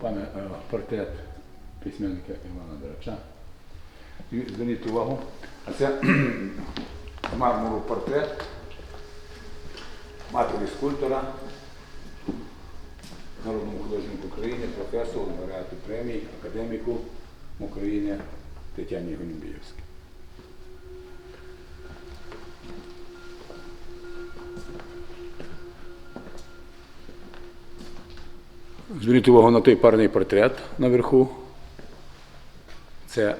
пам- е, портрет письменника Івана. І зверніть увагу, а це мармуру портрет матері скульптора, народному художнику України, професору, лауреату премії, академіку України Тетяні Гонімбіївській. Зверніть увагу на той парний портрет наверху. Це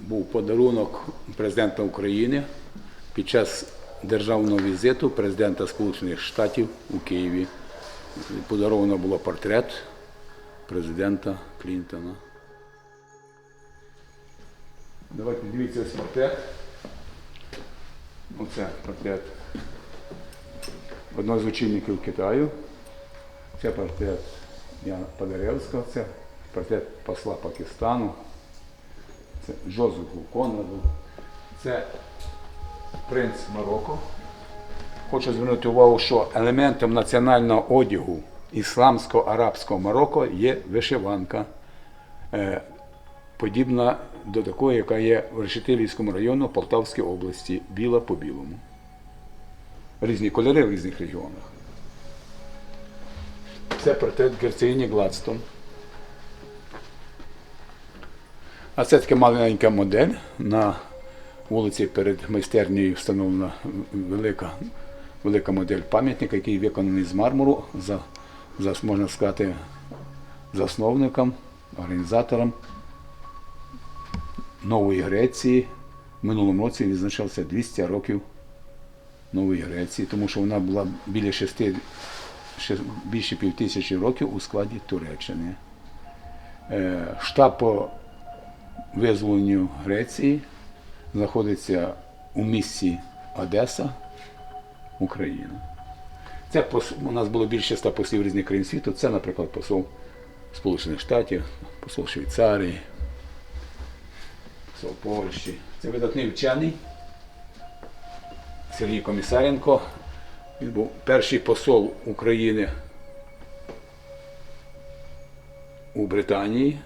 був подарунок президента України під час державного візиту президента Сполучених Штатів у Києві. Подаровано було портрет президента Клінтона. Давайте дивіться ось портрет. Оце портрет одного з очільників Китаю. Це портрет Яна Падаревського, це портрет посла Пакистану, це Джозефу Конраду, це принц Марокко. Хочу звернути увагу, що елементом національного одягу ісламсько-арабського Марокко є вишиванка, е, подібна до такої, яка є в Решетилівському районі Полтавській області, біла по білому. Різні кольори в різних регіонах. Це портрет Герцогині Гладстон. А це така маленька модель. На вулиці перед майстернею встановлена велика, велика модель пам'ятника, який виконаний з мармуру, за, за, можна сказати, засновником, організатором Нової Греції. В минулому році відзначався 200 років Нової Греції, тому що вона була біля шести ще більше півтисячі років у складі Туреччини. Е, Штаб по визволенню Греції знаходиться у місті Одеса, Україна. Це у нас було більше ста послів різних країн світу. Це, наприклад, посол Сполучених Штатів, посол Швейцарії, посол Польщі. Це видатний вчений Сергій Комісаренко. Він був перший посол України у Британії,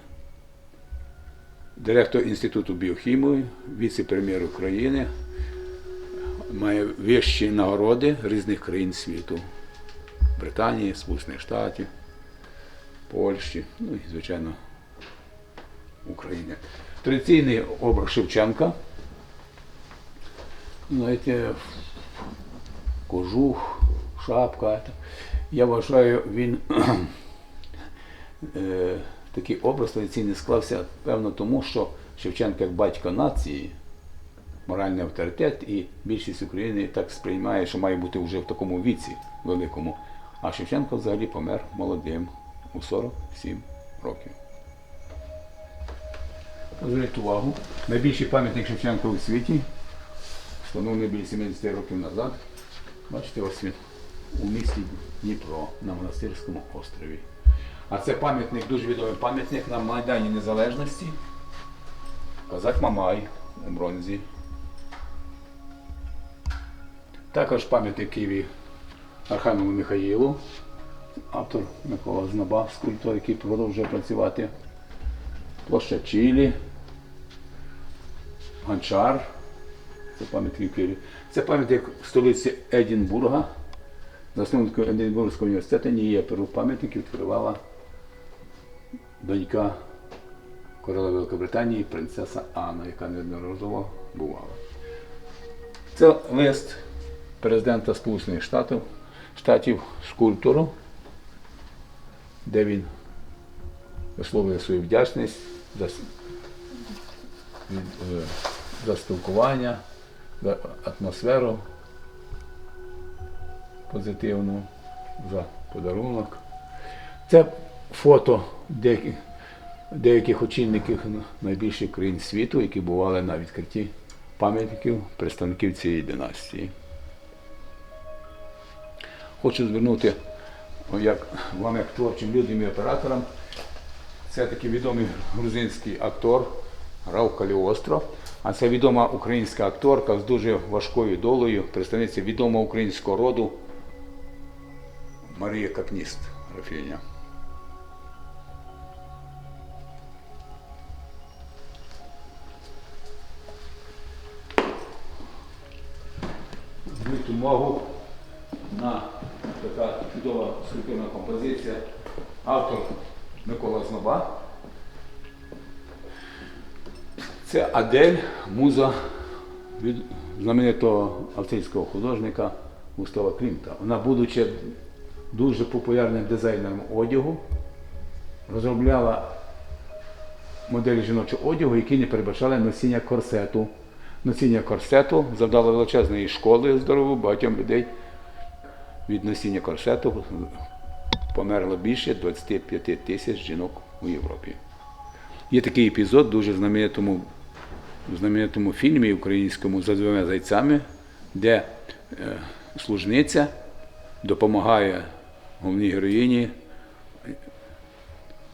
директор Інституту біохімії, віце-прем'єр України, має вищі нагороди різних країн світу. Британії, Сполучених Штатів, Польщі, ну і, звичайно, України. Традиційний образ Шевченка. Знаєте, кожух, шапка. Я вважаю, він е, такий образ традиційний склався, певно, тому що Шевченко як батько нації, моральний авторитет, і більшість України так сприймає, що має бути вже в такому віці великому. А Шевченко взагалі помер молодим у 47 років. Зверніть увагу, найбільший пам'ятник Шевченка у світі встановлений біля 70 років назад. Бачите, ось він у місті Дніпро на Монастирському острові. А це пам'ятник, дуже відомий пам'ятник на Майдані Незалежності. Козак Мамай у бронзі. Також пам'ятник Києві Архангелу Михаїлу, автор Микола Знаба, скульптор, який продовжує працювати. Площа Чилі, Гончар. Це пам'ятник Києві. Це пам'ятник столиці Едінбурга. Засновником Единбурзького університету Нієперу пам'ятник відкривала донька короля Великобританії, принцеса Анна, яка неодноразово бувала. Це лист президента Сполучених Штатів, Штатів скульптору, де він висловлює свою вдячність за, е, за спілкування, атмосферу позитивну, за подарунок. Це фото деяких, деяких очільників найбільших країн світу, які бували на відкритті пам'ятників представників цієї династії. Хочу звернути як вам, як творчим людям і операторам. Це такий відомий грузинський актор, грав Каліостро. А це відома українська акторка з дуже важкою долею, представниця відомого українського роду Марія Капніст Рафіня. Зверніть увагу на така чудова скульптурна композиція. Автор Микола Зноба. Це Адель, муза від знаменитого австрійського художника Густава Клімта. Вона, будучи дуже популярним дизайнером одягу, розробляла моделі жіночого одягу, які не передбачали носіння корсету. Носіння корсету завдало величезної школи здорову багатьом людей. Від носіння корсету померло більше 25 тисяч жінок у Європі. Є такий епізод дуже знаменитому, в знаменитому фільмі українському за двома зайцями, де е, служниця допомагає головній героїні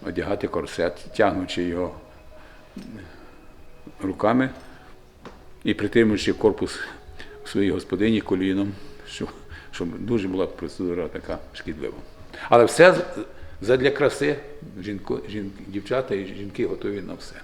одягати корсет, тягнучи його руками і притримуючи корпус своїй господині коліном, щоб, щоб дуже була процедура така шкідлива. Але все задля краси жінко, жін, дівчата і жінки готові на все.